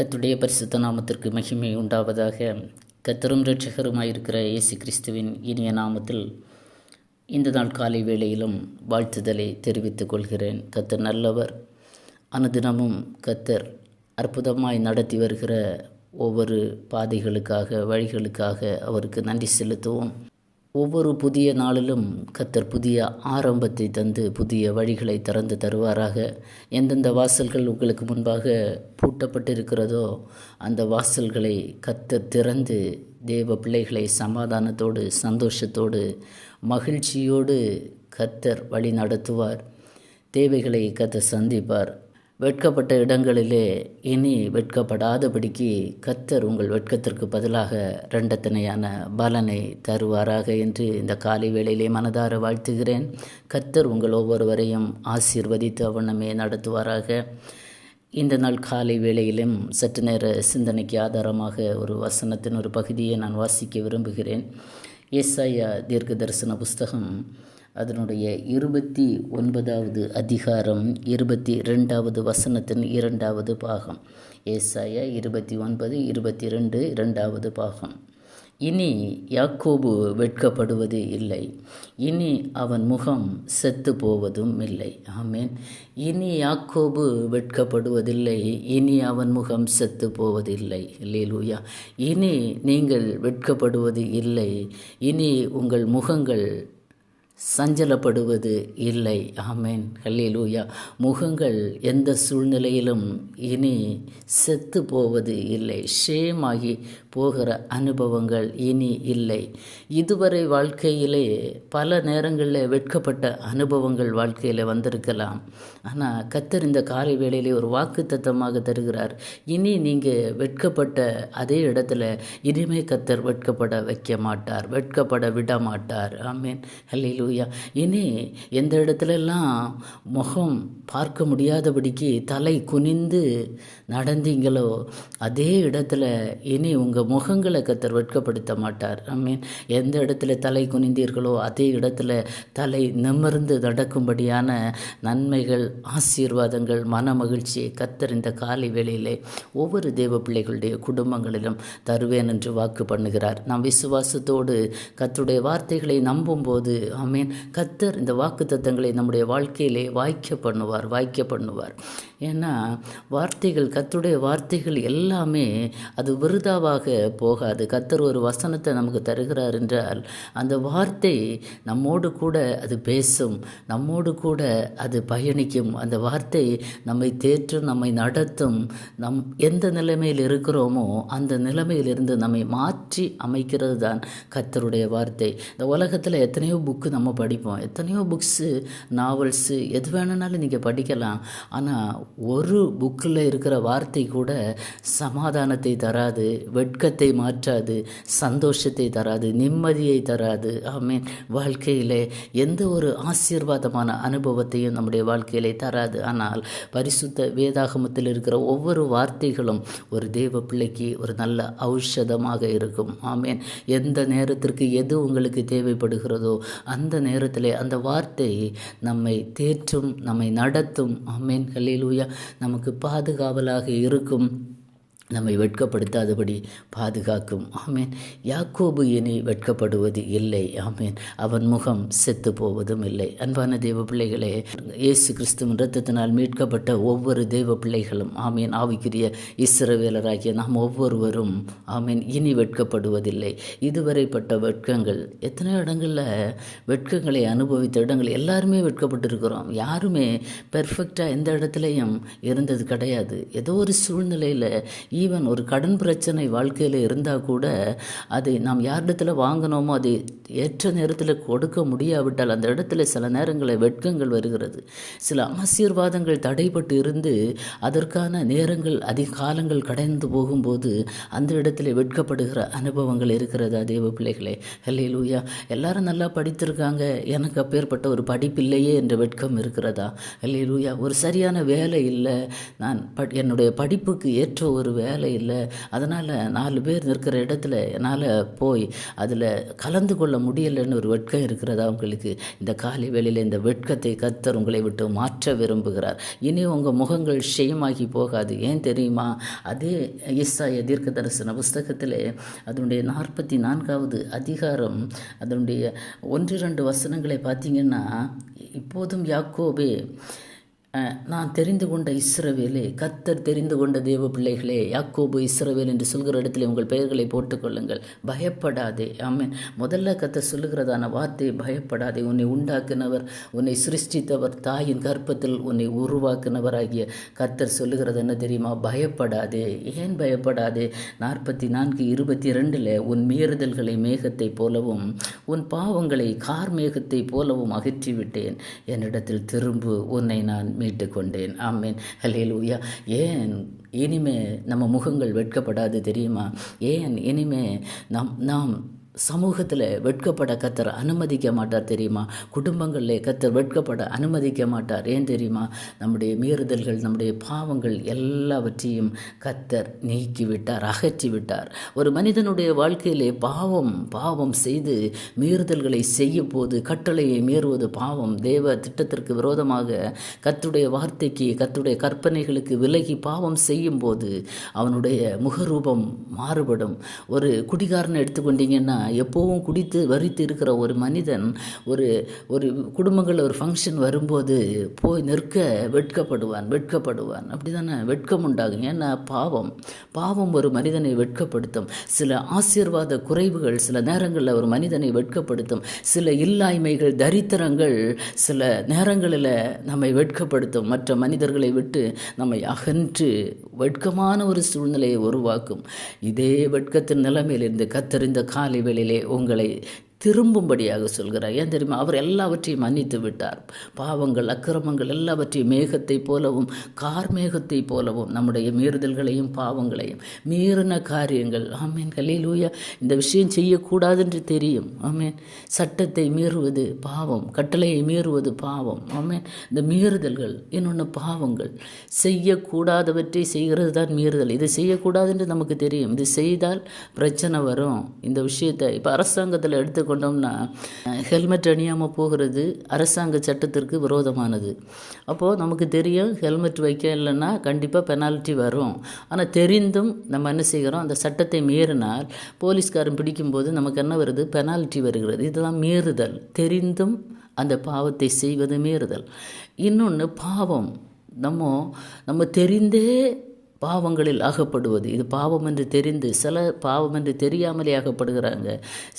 கத்துடைய பரிசுத்த நாமத்திற்கு மகிமை உண்டாவதாக கத்தரும் இரட்சகருமாயிருக்கிற இயேசு கிறிஸ்துவின் இனிய நாமத்தில் இந்த நாள் காலை வேளையிலும் வாழ்த்துதலை தெரிவித்துக் கொள்கிறேன். கத்தர் நல்லவர். அனுதினமும் கத்தர் அற்புதமாய் நடத்தி வருகிற ஒவ்வொரு பாதைகளுக்காக வழிகளுக்காக அவருக்கு நன்றி செலுத்துவோம். ஒவ்வொரு புதிய நாளிலும் கத்தர் புதிய ஆரம்பத்தை தந்து புதிய வழிகளை திறந்து தருவாராக. எந்தெந்த வாசல்கள் உங்களுக்கு முன்பாக பூட்டப்பட்டிருக்கிறதோ அந்த வாசல்களை கத்தர் திறந்து தேவ பிள்ளைகளை சமாதானத்தோடு சந்தோஷத்தோடு மகிழ்ச்சியோடு கத்தர் வழி நடத்துவார் தேவைகளை கத்தர் சந்திப்பார். வெட்கப்பட்ட இடங்களிலே இனி வெட்கப்படாதபடிக்கு கத்தர் உங்கள் வெட்கத்திற்கு பதிலாக ரெண்டத்தனையான பலனை தருவாராக என்று இந்த காலை வேளையிலே மனதார வாழ்த்துகிறேன். கத்தர் உங்கள் ஒவ்வொருவரையும் ஆசீர்வதித்து அவனமே நடத்துவாராக. இந்த நாள் காலை வேளையிலும் சற்று நேர சிந்தனைக்கு ஆதாரமாக ஒரு வசனத்தின் ஒரு பகுதியை நான் வாசிக்க விரும்புகிறேன். எஸ்ஐயா தீர்க்க தரிசன புஸ்தகம் அதனுடைய இருபத்தி ஒன்பதாவது அதிகாரம் இருபத்தி ரெண்டாவது வசனத்தின் இரண்டாவது பாகம் ஏசாயா இருபத்தி ஒன்பது இருபத்தி ரெண்டு இரண்டாவது பாகம். இனி யாக்கோபு வெட்கப்படுவது இல்லை. இனி அவன் முகம் செத்து போவதும் இல்லை. ஆமேன். இனி யாக்கோபு வெட்கப்படுவதில்லை. இனி அவன் முகம் செத்து போவதில்லை லேலூயா இனி நீங்கள் வெட்கப்படுவது இல்லை. இனி உங்கள் முகங்கள் சஞ்சலப்படுவது இல்லை. ஆமேன். ஹல்லேலூயா. முகங்கள் எந்த சூழ்நிலையிலும் இனி செத்து போவது இல்லை. ஷேமாகி போகிற அனுபவங்கள் இனி இல்லை. இதுவரை வாழ்க்கையிலே பல நேரங்களில் வெட்கப்பட்ட அனுபவங்கள் வாழ்க்கையில் வந்திருக்கலாம். ஆனால் கத்தர் இந்த காலை வேளையிலே ஒரு வாக்கு தத்தமாக தருகிறார். இனி நீங்கள் வெட்கப்பட்ட அதே இடத்துல இனிமே கத்தர் வெட்கப்பட வைக்க மாட்டார் வெட்கப்பட விட மாட்டார். ஆமேன். ஹல்லேலூயா. லூயா இனி எந்த இடத்துலலாம் முகம் பார்க்க முடியாதபடிக்கு தலை குனிந்து நடந்தீங்களோ அதே இடத்துல இனி உங்கள் முகங்களை கத்தர் வெட்கப்படுத்த மாட்டார். ஐ மீன் எந்த இடத்துல தலை குனிந்தீர்களோ அதே இடத்துல தலை நிமிர்ந்து நடக்கும்படியான நன்மைகள் ஆசீர்வாதங்கள் மன மகிழ்ச்சியை கத்தர் இந்த காலை வேளையிலே ஒவ்வொரு தேவ பிள்ளைகளுடைய குடும்பங்களிலும் தருவேன் என்று வாக்கு பண்ணுகிறார். நாம் விசுவாசத்தோடு கத்துடைய வார்த்தைகளை நம்பும்போது ஆமேன். கத்தர் இந்த வாக்கு தத்தங்களை நம்முடைய வாழ்க்கையிலே வாய்க்க பண்ணுவார் வாய்க்க பண்ணுவார். ஏன்னா வார்த்தைகள் கத்தருடைய வார்த்தைகள் எல்லாமே அது விருதாவாக போகாது. கத்தர் ஒரு வசனத்தை நமக்கு தருகிறார் என்றால் அந்த வார்த்தை நம்மோடு கூட அது பேசும் நம்மோடு கூட அது பயணிக்கும். அந்த வார்த்தை நம்மை தேற்றும் நம்மை நடத்தும். நம் எந்த நிலைமையில் இருக்கிறோமோ அந்த நிலைமையிலிருந்து நம்மை மாற்றி அமைக்கிறது தான் கத்தருடைய வார்த்தை. இந்த உலகத்தில் எத்தனையோ புக்கு நம்ம நம்ம படிப்போம். எத்தனையோ புக்ஸு நாவல்ஸு எது வேணுனாலும் நீங்கள் படிக்கலாம். ஆனால் ஒரு புக்கில் இருக்கிற வார்த்தை கூட சமாதானத்தை தராது வெட்கத்தை மாற்றாது சந்தோஷத்தை தராது நிம்மதியை தராது. ஆமீன். வாழ்க்கையில் எந்த ஒரு ஆசீர்வாதமான அனுபவத்தையும் நம்முடைய வாழ்க்கையிலே தராது. ஆனால் பரிசுத்த வேதாகமத்தில் இருக்கிற ஒவ்வொரு வார்த்தைகளும் ஒரு தேவ பிள்ளைக்கு ஒரு நல்ல ஔஷதமாக இருக்கும். ஆமேன். எந்த நேரத்திற்கு எது உங்களுக்கு தேவைப்படுகிறதோ அந்த நேரத்தில் அந்த வார்த்தை நம்மை தேற்றும் நம்மை நடத்தும். ஆமேன். ஹல்லேலூயா. நமக்கு பாதுகாவலாக இருக்கும். நம்மை வெட்கப்படுத்தாதபடி பாதுகாக்கும். ஆமேன். யாக்கோபு இனி வெட்கப்படுவது இல்லை. ஆமேன். அவன் முகம் செத்து போவதும் இல்லை. அன்பான தேவ பிள்ளைகளே இயேசு கிறிஸ்துவின் ரத்தத்தினால் மீட்கப்பட்ட ஒவ்வொரு தேவ பிள்ளைகளும் ஆமேன் ஆவிக்குரிய இஸ்ரவேலராகிய நாம் ஒவ்வொருவரும் ஆமேன் இனி வெட்கப்படுவதில்லை. இதுவரைப்பட்ட வெட்கங்கள் எத்தனையோ இடங்களில் வெட்கங்களை அனுபவித்த இடங்கள் எல்லாருமே வெட்கப்பட்டிருக்கிறோம். யாருமே பெர்ஃபெக்டாக எந்த இடத்துலையும் இருந்தது கிடையாது. ஏதோ ஒரு சூழ்நிலையில் ஈவன் ஒரு கடன் பிரச்சனை வாழ்க்கையில் இருந்தால் கூட அதை நாம் யாரிடத்தில் வாங்கினோமோ அதை ஏற்ற நேரத்தில் கொடுக்க முடியாவிட்டால் அந்த இடத்துல சில நேரங்களில் வெட்கங்கள் வருகிறது. சில ஆசீர்வாதங்கள் தடைப்பட்டு இருந்து அதற்கான நேரங்கள் அதிக காலங்கள் கடந்து போகும்போது அந்த இடத்துல வெட்கப்படுகிற அனுபவங்கள் இருக்கிறதா தேவ பிள்ளைகளே? ஹலே லூயா எல்லாரும் நல்லா படித்திருக்காங்க. எனக்கு அப்பேற்பட்ட ஒரு படிப்பில்லையே என்ற வெட்கம் இருக்கிறதா? ஹலே லூயா ஒரு சரியான வேலை இல்லை. நான் என்னுடைய படிப்புக்கு ஏற்ற ஒரு வேலை வேலை இல்லை. அதனால் நாலு பேர் நிற்கிற இடத்துல என்னால் போய் அதில் கலந்து கொள்ள முடியலைன்னு ஒரு வெட்கம் இருக்கிறதா உங்களுக்கு? இந்த காலை வேளையில் இந்த வெட்கத்தை கத்தர் உங்களை விட்டு மாற்ற விரும்புகிறார். இனி உங்கள் முகங்கள் ஷெயமாகி போகாது. ஏன் தெரியுமா? அதே ஈசாய தீர்க்க தரிசன புஸ்தகத்தில் அதனுடைய நாற்பத்தி நான்காவது அதிகாரம் அதனுடைய ஒன்றிரண்டு வசனங்களை பார்த்தீங்கன்னா இப்போதும் யாக்கோபே நான் தெரிந்து கொண்ட இஸ்ரவேலே கத்தர் தெரிந்து கொண்ட தேவ பிள்ளைகளே யாக்கோபு இஸ்ரவேல் என்று சொல்கிற இடத்துல உங்கள் பெயர்களை போட்டுக்கொள்ளுங்கள். பயப்படாதே. ஆமென். முதல்ல கத்தர் சொல்லுகிறதான வார்த்தை பயப்படாதே. உன்னை உண்டாக்குனவர் உன்னை சிருஷ்டித்தவர் தாயின் கற்பத்தில் உன்னை உருவாக்குனவராகிய கத்தர் சொல்லுகிறது என்ன தெரியுமா? பயப்படாதே. ஏன் பயப்படாதே? நாற்பத்தி நான்கு இருபத்தி ரெண்டில் உன் மீறுதல்களை மேகத்தை போலவும் உன் பாவங்களை கார் மேகத்தை போலவும் அகற்றிவிட்டேன். என்னிடத்தில் திரும்பு உன்னை நான் மீட்டு கொண்டேன் ஆமேன். ஹலேலூயா ஏன் இனிமே நம்ம முகங்கள் வெட்கப்படாது தெரியுமா? ஏன் இனிமே நம் நாம் சமூகத்தில் வெட்கப்பட கத்தர் அனுமதிக்க மாட்டார் தெரியுமா? குடும்பங்களில் கத்தர் வெட்கப்பட அனுமதிக்க மாட்டார். ஏன் தெரியுமா? நம்முடைய மீறுதல்கள் நம்முடைய பாவங்கள் எல்லாவற்றையும் கத்தர் நீக்கிவிட்டார் விட்டார் அகற்றி விட்டார் ஒரு மனிதனுடைய வாழ்க்கையிலே பாவம் பாவம் செய்து மீறுதல்களை செய்யும் போது கட்டளையை மீறுவது பாவம். தேவ திட்டத்திற்கு விரோதமாக கத்துடைய வார்த்தைக்கு கத்துடைய கற்பனைகளுக்கு விலகி பாவம் செய்யும் போது அவனுடைய முகரூபம் மாறுபடும். ஒரு குடிகாரனை எடுத்துக்கொண்டீங்கன்னா எப்போவும் குடித்து வரித்து இருக்கிற ஒரு மனிதன் ஒரு ஒரு குடும்பங்களில் ஒரு ஃபங்க்ஷன் வரும்போது போய் நிற்க வெட்கப்படுவான் வெட்கப்படுவான். அப்படி தானே வெட்கம் உண்டாகும். ஏன்னா பாவம். பாவம் ஒரு மனிதனை வெட்கப்படுத்தும். சில ஆசீர்வாத குறைவுகள் சில நேரங்களில் ஒரு மனிதனை வெட்கப்படுத்தும். சில இல்லாய்மைகள் தரித்திரங்கள் சில நேரங்களில் நம்மை வெட்கப்படுத்தும். மற்ற மனிதர்களை விட்டு நம்மை அகன்று வெட்கமான ஒரு சூழ்நிலையை உருவாக்கும். இதே வெட்கத்தின் நிலைமையிலிருந்து கத்தறிந்த காலை வேளையிலே உங்களை திரும்பும்படியாக சொல்கிறார். ஏன் தெரியுமா? அவர் எல்லாவற்றையும் மன்னித்து விட்டார். பாவங்கள் அக்கிரமங்கள் எல்லாவற்றையும் மேகத்தை போலவும் கார் மேகத்தை போலவும் நம்முடைய மீறுதல்களையும் பாவங்களையும் மீறின காரியங்கள். ஆமீன். கலையிலூயா இந்த விஷயம் செய்யக்கூடாது என்று தெரியும். ஆமீன். சட்டத்தை மீறுவது பாவம் கட்டளையை மீறுவது பாவம். ஆமீன். இந்த மீறுதல்கள் இன்னொன்று பாவங்கள். செய்யக்கூடாதவற்றை செய்கிறது தான் மீறுதல். இது செய்யக்கூடாது என்று நமக்கு தெரியும். இது செய்தால் பிரச்சனை வரும். இந்த விஷயத்தை இப்போ அரசாங்கத்தில் பண்ணோம்னா ஹெல்மெட் அணியாமல் போகிறது அரசாங்க சட்டத்திற்கு விரோதமானது. அப்போது நமக்கு தெரியும் ஹெல்மெட் வைக்க இல்லைன்னா கண்டிப்பாக பெனால்ட்டி வரும். ஆனால் தெரிந்தும் நம்ம என்ன செய்கிறோம் அந்த சட்டத்தை மீறினால் போலீஸ்காரன் பிடிக்கும்போது நமக்கு என்ன வருது? பெனால்ட்டி வருகிறது. இதெல்லாம் மீறுதல். தெரிந்தும் அந்த பாவத்தை செய்வது மீறுதல். இன்னொன்று பாவம். நம்ம நம்ம தெரிந்தே பாவங்களில் அகப்படுவது இது பாவம் என்று தெரிந்து சிலர் பாவம் என்று தெரியாமலே அகப்படுகிறாங்க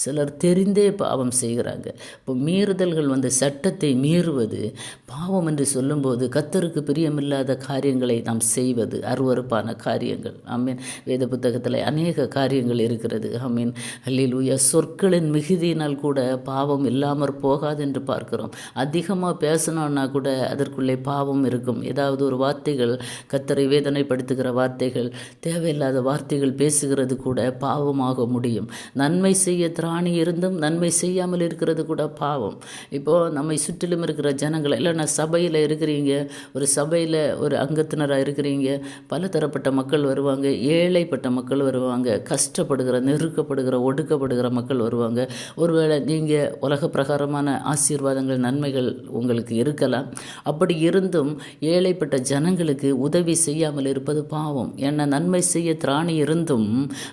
சிலர் தெரிந்தே பாவம் செய்கிறாங்க. இப்போ மீறுதல்கள் வந்து சட்டத்தை மீறுவது பாவம் என்று சொல்லும்போது கத்தருக்கு பிரியமில்லாத காரியங்களை நாம் செய்வது அருவறுப்பான காரியங்கள். ஆமீன். வேத புத்தகத்தில் அநேக காரியங்கள் இருக்கிறது. ஆமீன். அல்லேலூயா. சொற்களின் மிகுதியினால் கூட பாவம் இல்லாமற் போகாது என்று பார்க்கிறோம். அதிகமாக பேசணும்னா கூட அதற்குள்ளே பாவம் இருக்கும். ஏதாவது ஒரு வார்த்தைகள் கத்தரை வேதனைப்படுத்துகிற வார்த்தைகள் தேவையில்லாத வார்த்தைகள் பேசுகிறது கூட பாவமாக முடியும். நன்மை செய்ய திராணி இருந்தும் நன்மை செய்யாமல் இருக்கிறது கூட பாவம். இப்போது நம்மை சுற்றிலும் இருக்கிற ஜனங்களை இல்லைன்னா சபையில் இருக்கிறீங்க ஒரு சபையில் ஒரு அங்கத்தினராக இருக்கிறீங்க பல தரப்பட்ட மக்கள் வருவாங்க ஏழைப்பட்ட மக்கள் வருவாங்க கஷ்டப்படுகிற நெருக்கப்படுகிற ஒடுக்கப்படுகிற மக்கள் வருவாங்க. ஒருவேளை நீங்கள் உலக பிரகாரமான ஆசீர்வாதங்கள் நன்மைகள் உங்களுக்கு இருக்கலாம். அப்படி இருந்தும் ஏழைப்பட்ட ஜனங்களுக்கு உதவி செய்யாமல் இருப்பது பாவம். என்ன நன்மை செய்ய திராணி இருந்தும்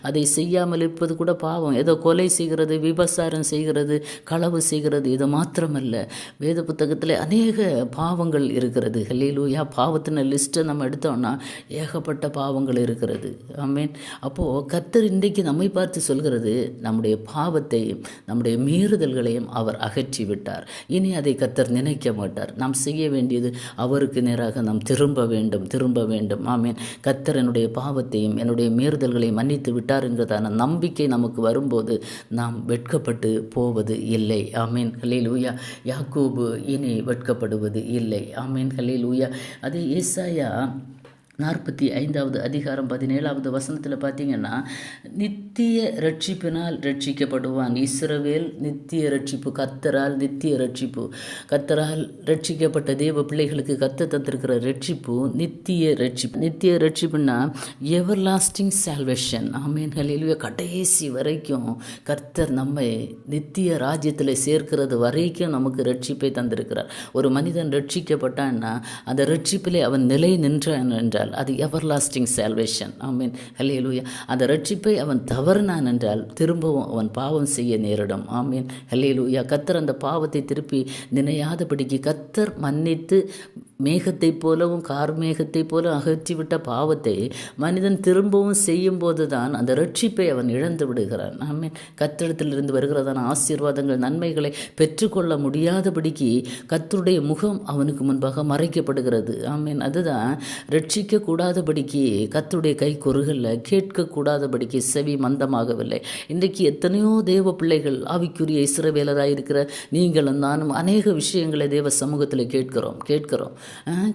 அதை செய்யாமல் இருப்பது கூட பாவம். ஏதோ கொலை செய்கிறது விபசாரம் செய்கிறது களவு செய்கிறது இது மாத்திரமல்ல. வேத புத்தகத்தில் அநேக பாவங்கள் இருக்கிறது. ஹல்லேலூயா. பாவத்தின லிஸ்ட்டை நம்ம எடுத்தோம்னா ஏகப்பட்ட பாவங்கள் இருக்கிறது. ஆமீன். அப்போது கத்தர் இன்றைக்கு நம்மை பார்த்து சொல்கிறது நம்முடைய பாவத்தையும் நம்முடைய மீறுதல்களையும் அவர் அகற்றி விட்டார் இனி அதை கத்தர் நினைக்க மாட்டார். நாம் செய்ய வேண்டியது அவருக்கு நேராக நாம் திரும்ப வேண்டும் திரும்ப வேண்டும். ஆமீன். கத்தர் என்னுடைய பாவத்தையும் என்னுடைய மீறுதல்களையும் மன்னித்து விட்டார் என்கிறதான நம்பிக்கை நமக்கு வரும்போது நாம் வெட்கப்பட்டு போவது இல்லை. ஆமீன். ஹல்லேலூயா. யாக்கூபு இனி வெட்கப்படுவது இல்லை. ஆமீன். ஹல்லேலூயா. அது ஏசாயா நாற்பத்தி ஐந்தாவது அதிகாரம் பதினேழாவது வசனத்தில் பார்த்தீங்கன்னா நித்திய ரட்சிப்பினால் ரட்சிக்கப்படுவான் இஸ்ரவேல் நித்திய ரட்சிப்பு கத்தரால் நித்திய ரட்சிப்பு கத்தரால் ரட்சிக்கப்பட்ட தேவ பிள்ளைகளுக்கு கத்த தந்திருக்கிற ரட்சிப்பு நித்திய ரட்சிப்பு நித்திய ரட்சிப்புன்னா எவர் லாஸ்டிங் சால்வேஷன் ஆமீன் கடைசி வரைக்கும் கர்த்தர் நம்மை நித்திய ராஜ்யத்தில் சேர்க்கிறது வரைக்கும் நமக்கு ரட்சிப்பை தந்திருக்கிறார். ஒரு மனிதன் ரட்சிக்கப்பட்டான்னா அந்த ரட்சிப்பிலே அவன் நிலை நின்றான் என்றால் அது எவர் லாஸ்டிங் சால்வேஷன் ஐ மீன் ஹலேலூயா அந்த ரட்சிப்பை அவன் தவறினான் என்றால் திரும்பவும் அவன் பாவம் செய்ய நேரிடும். ஆமீன் ஹலேலூயா கத்தர் அந்த பாவத்தை திருப்பி நினையாதபடிக்கு கத்தர் மன்னித்து மேகத்தைப் போலவும் கார்மேகத்தைப் போல அகற்றிவிட்ட பாவத்தை மனிதன் திரும்பவும் செய்யும் போது தான் அந்த ரட்சிப்பை அவன் இழந்து விடுகிறான். ஆமே கத்திடத்திலிருந்து வருகிறதான ஆசீர்வாதங்கள் நன்மைகளை பெற்றுக்கொள்ள முடியாதபடிக்கு கத்தருடைய முகம் அவனுக்கு முன்பாக மறைக்கப்படுகிறது. ஆமீன். அதுதான் ரட்சிக்கக்கூடாதபடிக்கு கத்தருடைய கை குறுகல்ல கேட்கக்கூடாதபடிக்கு செவி மந்தமாகவில்லை. இன்றைக்கு எத்தனையோ தேவ பிள்ளைகள் ஆவிக்குரிய இஸ்ரவேலராக இருக்கிற நீங்களும் நானும் அநேக விஷயங்களை தேவ சமூகத்தில் கேட்கிறோம் கேட்கிறோம்.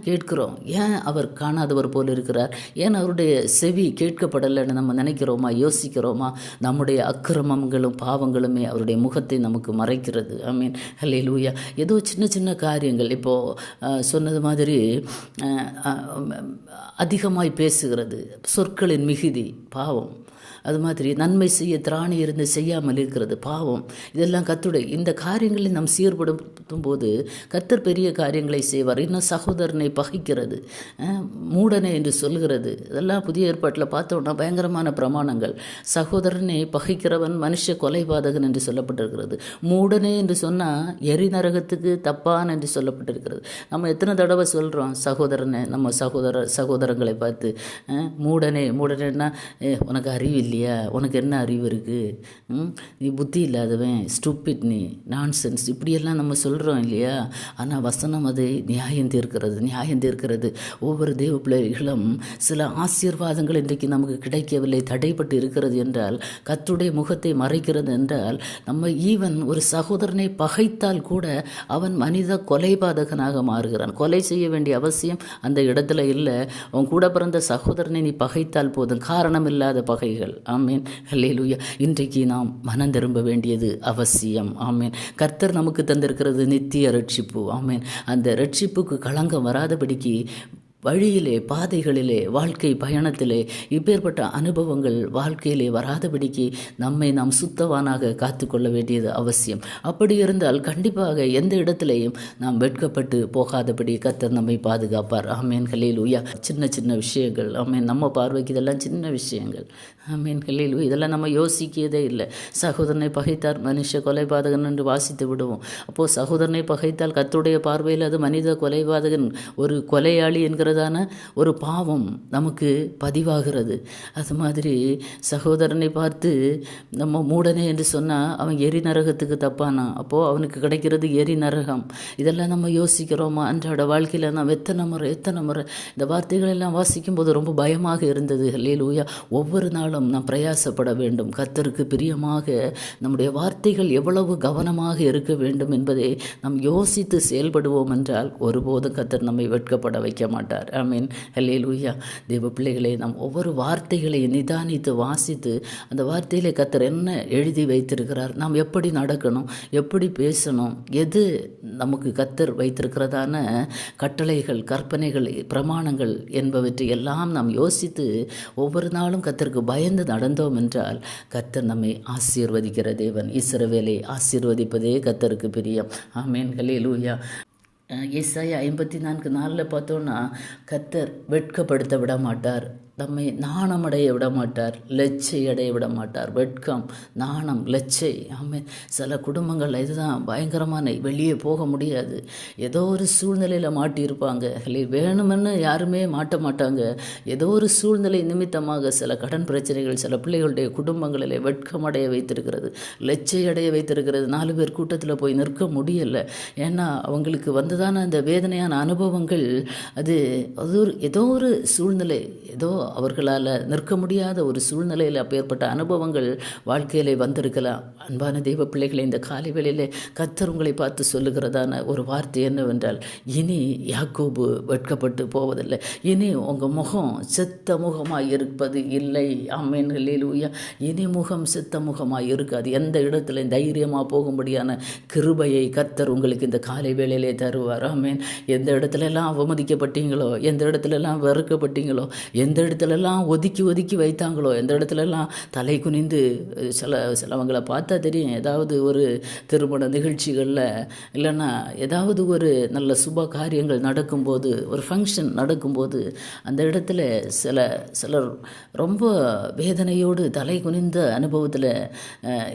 கேட்கிறோம். ஏன் அவர் காணாதவர் போல் இருக்கிறார்? ஏன் அவருடைய செவி கேட்கப்படலைன்னு நம்ம நினைக்கிறோமா யோசிக்கிறோமா? நம்முடைய அக்கிரமங்களும் பாவங்களுமே அவருடைய முகத்தை நமக்கு மறைக்கிறது. ஐ மீன் ஹலே லூயா ஏதோ சின்ன சின்ன காரியங்கள். இப்போது சொன்னது மாதிரி அதிகமாய் பேசுகிறது. சொற்களின் மிகுதி பாவம். அது மாதிரி நன்மை செய்ய திராணி இருந்து செய்யாமல் இருக்கிறது பாவம். இதெல்லாம் கத்துடைய இந்த காரியங்களை நாம் சீர்படுத்தும் போது கத்தர் பெரிய காரியங்களை செய்வார். இன்னும் சகோதரனை பகைக்கிறது மூடனை என்று சொல்கிறது. இதெல்லாம் புதிய ஏற்பாட்டில் பார்த்தோம்னா பயங்கரமான பிரமாணங்கள். சகோதரனை பகைக்கிறவன் மனுஷ கொலைபாதகன் என்று சொல்லப்பட்டிருக்கிறது. மூடனே என்று சொன்னால் எரிநரகத்துக்கு தப்பான் என்று சொல்லப்பட்டிருக்கிறது. நம்ம எத்தனை தடவை சொல்கிறோம் சகோதரனை நம்ம சகோதர சகோதரங்களை பார்த்து மூடனே மூடனேன்னா உனக்கு அறிவு இல்லையா உனக்கு என்ன அறிவு இருக்குது நீ புத்தி இல்லாதவன் ஸ்டூப்பிட் நீ நான்சென்ஸ் இப்படியெல்லாம் நம்ம சொல்கிறோம் இல்லையா? ஆனால் வசனம் அது நியாயம் தீர்க்கிறது நியாயம் தீர்க்கிறது. ஒவ்வொரு தெய்வ பிள்ளைகளும் சில ஆசீர்வாதங்கள் இன்றைக்கு நமக்கு கிடைக்கவில்லை. தடைப்பட்டு இருக்கிறது என்றால் கத்துடைய முகத்தை மறைக்கிறது என்றால் நம்ம ஈவன் ஒரு சகோதரனை பகைத்தால் கூட அவன் மனித கொலைபாதகனாக மாறுகிறான். கொலை செய்ய வேண்டிய அவசியம் அந்த இடத்துல இல்லை. உன் கூட பிறந்த சகோதரனை நீ பகைத்தால் போதும். காரணம் இல்லாத பகைகள். ஆமேன். ஹல்லேலூயா. இன்றைக்கு நாம் மனம் திரும்ப வேண்டியது அவசியம். ஆமேன். கர்த்தர் நமக்கு தந்திருக்கிறது நித்திய ரட்சிப்பு. ஆமேன். அந்த ரட்சிப்புக்கு களங்கம் வராதபடிக்கு வழியிலே பாதைகளிலே வாழ்க்கை பயணத்திலே இப்பேற்பட்ட அனுபவங்கள் வாழ்க்கையிலே வராதபடிக்கு நம்மை நாம் சுத்தவானாக காத்துக்கொள்ள வேண்டியது அவசியம். அப்படி இருந்தால் கண்டிப்பாக எந்த இடத்துலையும் நாம் வெட்கப்பட்டு போகாதபடி கத்தர் நம்மை பாதுகாப்பார். ஆமேன். கலையில் உயா சின்ன சின்ன விஷயங்கள். ஆமேன். நம்ம பார்வைக்கு இதெல்லாம் சின்ன விஷயங்கள். மீன்களில் இதெல்லாம் நம்ம யோசிக்கிறதே இல்லை. சகோதரனை பகைத்தார் மனுஷ கொலைபாதகன் என்று வாசித்து விடுவோம். அப்போது சகோதரனை பகைத்தால் கத்துடைய பார்வையில் அது மனித கொலைபாதகன். ஒரு கொலையாளி என்கிறதான ஒரு பாவம் நமக்கு பதிவாகிறது. அது மாதிரி சகோதரனை பார்த்து நம்ம மூடனே என்று சொன்னால் அவன் எரி நரகத்துக்கு தப்பானா? அப்போது அவனுக்கு கிடைக்கிறது எரி நரகம். இதெல்லாம் நம்ம யோசிக்கிறோமா? அன்றாட வாழ்க்கையில் நாம் எத்தனை முறை எத்தனை முறை இந்த வார்த்தைகள் எல்லாம் ரொம்ப பயமாக இருந்தது. லூயா ஒவ்வொரு நாளும் நாம் பிரயாசப்பட வேண்டும். கத்தருக்கு பிரியமாக நம்முடைய வார்த்தைகள் எவ்வளவு கவனமாக இருக்க வேண்டும் என்பதை நாம் யோசித்து செயல்படுவோம் என்றால் ஒருபோதும் கத்தர் நம்மை வெட்கப்பட வைக்க மாட்டார். ஐ மீன் ஹல்லே லூயா தேவ பிள்ளைகளை நாம் ஒவ்வொரு வார்த்தைகளை நிதானித்து வாசித்து அந்த வார்த்தையிலே கத்தர் என்ன எழுதி வைத்திருக்கிறார்? நாம் எப்படி நடக்கணும்? எப்படி பேசணும்? எது நமக்கு கத்தர் வைத்திருக்கிறதான கட்டளைகள் கற்பனைகள் பிரமாணங்கள் என்பவற்றை எல்லாம் நாம் யோசித்து ஒவ்வொரு நாளும் கத்தருக்கு பயந்து நடந்தோம் என்றால் கத்தர் நம்மை ஆசீர்வதிக்கிற தேவன். ஈஸ்வரவேலை ஆசீர்வதிப்பதே கத்தருக்கு பிரியம். ஆமேன்களே லூயா எஸ்ஐ ஐம்பத்தி நான்கு நாளில் பார்த்தோன்னா கத்தர் வெட்கப்படுத்த விட மாட்டார் நம்மை நாணமடைய விட மாட்டார் லெச்சை அடைய விட மாட்டார் வெட்கம் நாணம் லெச்சை. ஆமே சில குடும்பங்கள் இதுதான் பயங்கரமான வெளியே போக முடியாது. ஏதோ ஒரு சூழ்நிலையில் மாட்டியிருப்பாங்க. இல்லை வேணுமென்னு யாருமே மாட்ட மாட்டாங்க. ஏதோ ஒரு சூழ்நிலை நிமித்தமாக சில கடன் பிரச்சனைகள் சில பிள்ளைகளுடைய குடும்பங்களில் வெட்கம் அடைய வைத்திருக்கிறது லெச்சை அடைய வைத்திருக்கிறது. நாலு பேர் கூட்டத்தில் போய் நிற்க முடியலை. ஏன்னா அவங்களுக்கு வந்ததான அந்த வேதனையான அனுபவங்கள். அது அது ஒரு ஏதோ ஒரு சூழ்நிலை ஏதோ அவர்களால் நிற்க முடியாத ஒரு சூழ்நிலையில் அப்பேற்பட்ட அனுபவங்கள் வாழ்க்கையிலே வந்திருக்கலாம். அன்பான தெய்வ பிள்ளைகளை இந்த காலை வேளையிலே கத்தர் உங்களை பார்த்து சொல்லுகிறதான ஒரு வார்த்தை என்னவென்றால் இனி யாக்கோபு வெட்கப்பட்டு போவதில்லை. இனி உங்கள் முகம் செத்த முகமாக இருப்பது இல்லை. ஆமேன். லூயா இனி முகம் செத்த முகமாக இருக்காது. எந்த இடத்துல தைரியமாக போகும்படியான கிருபையை கத்தர் உங்களுக்கு இந்த காலை வேளையிலே தருவார். ஆமேன். எந்த இடத்துல எல்லாம் அவமதிக்கப்பட்டீங்களோ எந்த இடத்துல எல்லாம் வெறுக்கப்பட்டீங்களோ எந்த இடத்துல எல்லாம் ஒதுக்கி ஒதுக்கி வைத்தாங்களோ? எந்த இடத்துலலாம் தலை குனிந்து சில சிலவங்களை பார்த்தா தெரியும். ஏதாவது ஒரு திருமண நிகழ்ச்சிகளில் இல்லைன்னா ஏதாவது ஒரு நல்ல சுப காரியங்கள் நடக்கும்போது ஒரு ஃபங்க்ஷன் நடக்கும்போது அந்த இடத்துல சில சிலர் ரொம்ப வேதனையோடு தலை குனிந்த அனுபவத்தில்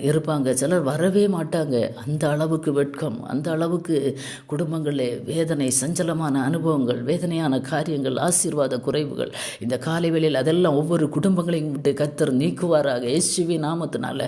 இருப்பாங்க. சிலர் வரவே மாட்டாங்க. அந்த அளவுக்கு வெட்கம் அந்த அளவுக்கு குடும்பங்களில் வேதனை சஞ்சலமான அனுபவங்கள் வேதனையான காரியங்கள் ஆசீர்வாத குறைவுகள். இந்த காலை வேளையில் அதெல்லாம் ஒவ்வொரு குடும்பங்களையும் விட்டு கத்தர் நீக்குவாராக இயேசுவி நாமத்தினால.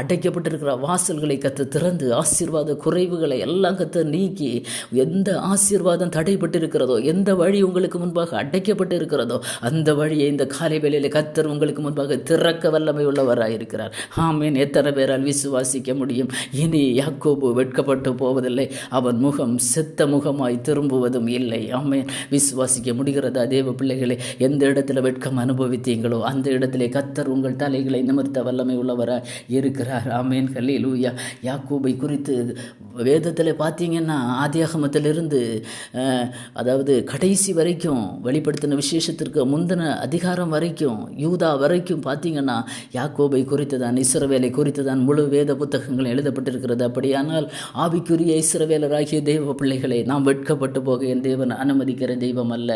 அடைக்கப்பட்டிருக்கிற வாசல்களை கத்து திறந்து ஆசீர்வாத குறைவுகளை எல்லாம் கத்து நீக்கி எந்த ஆசீர்வாதம் தடைப்பட்டு இருக்கிறதோ எந்த வழி உங்களுக்கு முன்பாக அடைக்கப்பட்டு இருக்கிறதோ அந்த வழியை இந்த காலை வேளையில் கத்தர் உங்களுக்கு முன்பாக திறக்க வல்லமை உள்ளவராயிருக்கிறார் ஆமீன். எத்தனை பேரால் விசுவாசிக்க முடியும்? இனி யாக்கோபு வெட்கப்பட்டு போவதில்லை. அவன் முகம் செத்த முகமாய் திரும்புவதும் இல்லை. ஆமீன். விசுவாசிக்க முடிகிறதா தேவ பிள்ளைகளை? எந்த இடத்துல வெட்க வெட்கம் அனுபவித்தீங்களோ? அந்த இடத்திலே கத்தர் உங்கள் தலைகளை நிமிர்த்த வல்லமை உள்ளவராக இருக்கிறார். ஆமேன். கல்லி லூயா யாக்கூபை குறித்து வேதத்தில் பார்த்தீங்கன்னா ஆதியாகமத்திலிருந்து அதாவது கடைசி வரைக்கும் வெளிப்படுத்தின விசேஷத்திற்கு முந்தின அதிகாரம் வரைக்கும் யூதா வரைக்கும் பார்த்தீங்கன்னா யாக்கோபை குறித்து தான் இஸ்ரவேலை குறித்து தான் முழு வேத புத்தகங்கள் எழுதப்பட்டிருக்கிறது. அப்படியானால் ஆவிக்குரிய இஸ்ரவேலராகிய தெய்வ பிள்ளைகளை நாம் வெட்கப்பட்டு போக என் தேவன் அனுமதிக்கிற தெய்வம் அல்ல.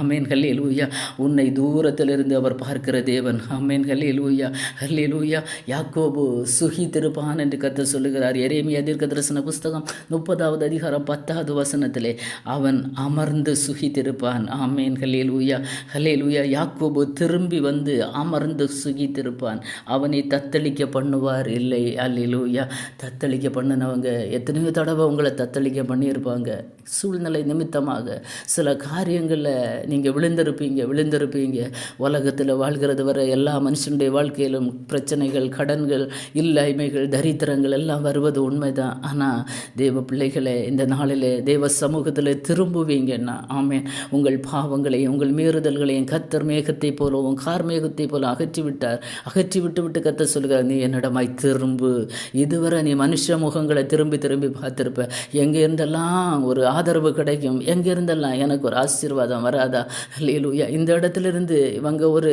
ஆமேன். ஹல்லே லூயா உன்னை பரலோகத்திலிருந்து அவர் பார்க்கிற தேவன் ஆமேன் ஹல்லே லூயா ஹல்லே லூயா யாக்கோபு சுகி திருப்பான் என்று கத்த சொல்லுகிறார். எரேமியா தீர்க்க தரிசன புஸ்தகம் முப்பதாவது அதிகாரம் பத்தாவது வசனத்திலே அவன் அமர்ந்து சுகி திருப்பான். ஆமேன் ஹல்லே லூயா ஹல்லே லூயா யாக்கோபு திரும்பி வந்து அமர்ந்து சுகி திருப்பான். அவனை தத்தளிக்க பண்ணுவார்? இல்லை. அல்லேலூயா தத்தளிக்க பண்ணினவங்க எத்தனையோ தடவை உங்களை தத்தளிக்க பண்ணியிருப்பாங்க. சூழ்நிலை நிமித்தமாக சில காரியங்களில் நீங்கள் விழுந்திருப்பீங்க விழுந்திருப்பீங்க. உலகத்தில் வாழ்கிறது வர எல்லா மனுஷனுடைய வாழ்க்கையிலும் பிரச்சனைகள் கடன்கள் இல்லாய்மைகள் தரித்திரங்கள் எல்லாம் வருவது உண்மைதான். ஆனால் தேவ பிள்ளைகளை இந்த நாளிலே தேவ சமூகத்தில் திரும்புவீங்கன்னா ஆமேன். உங்கள் பாவங்களையும் உங்கள் மீறுதல்களையும் கத்தர் மேகத்தை போலவும் கார் மேகத்தை போல அகற்றி விட்டார் அகற்றி விட்டு விட்டு கத்த சொல்கிறார் நீ என்னிடமாய் திரும்பு. இதுவரை நீ மனுஷ முகங்களை திரும்பி திரும்பி பார்த்துருப்ப. எங்கே இருந்தெல்லாம் ஒரு ஆதரவு கிடைக்கும்? எங்கே இருந்தெல்லாம் எனக்கு ஒரு ஆசீர்வாதம் வராதா? லீலுயா இந்த இடத்துலேருந்து இவங்க ஒரு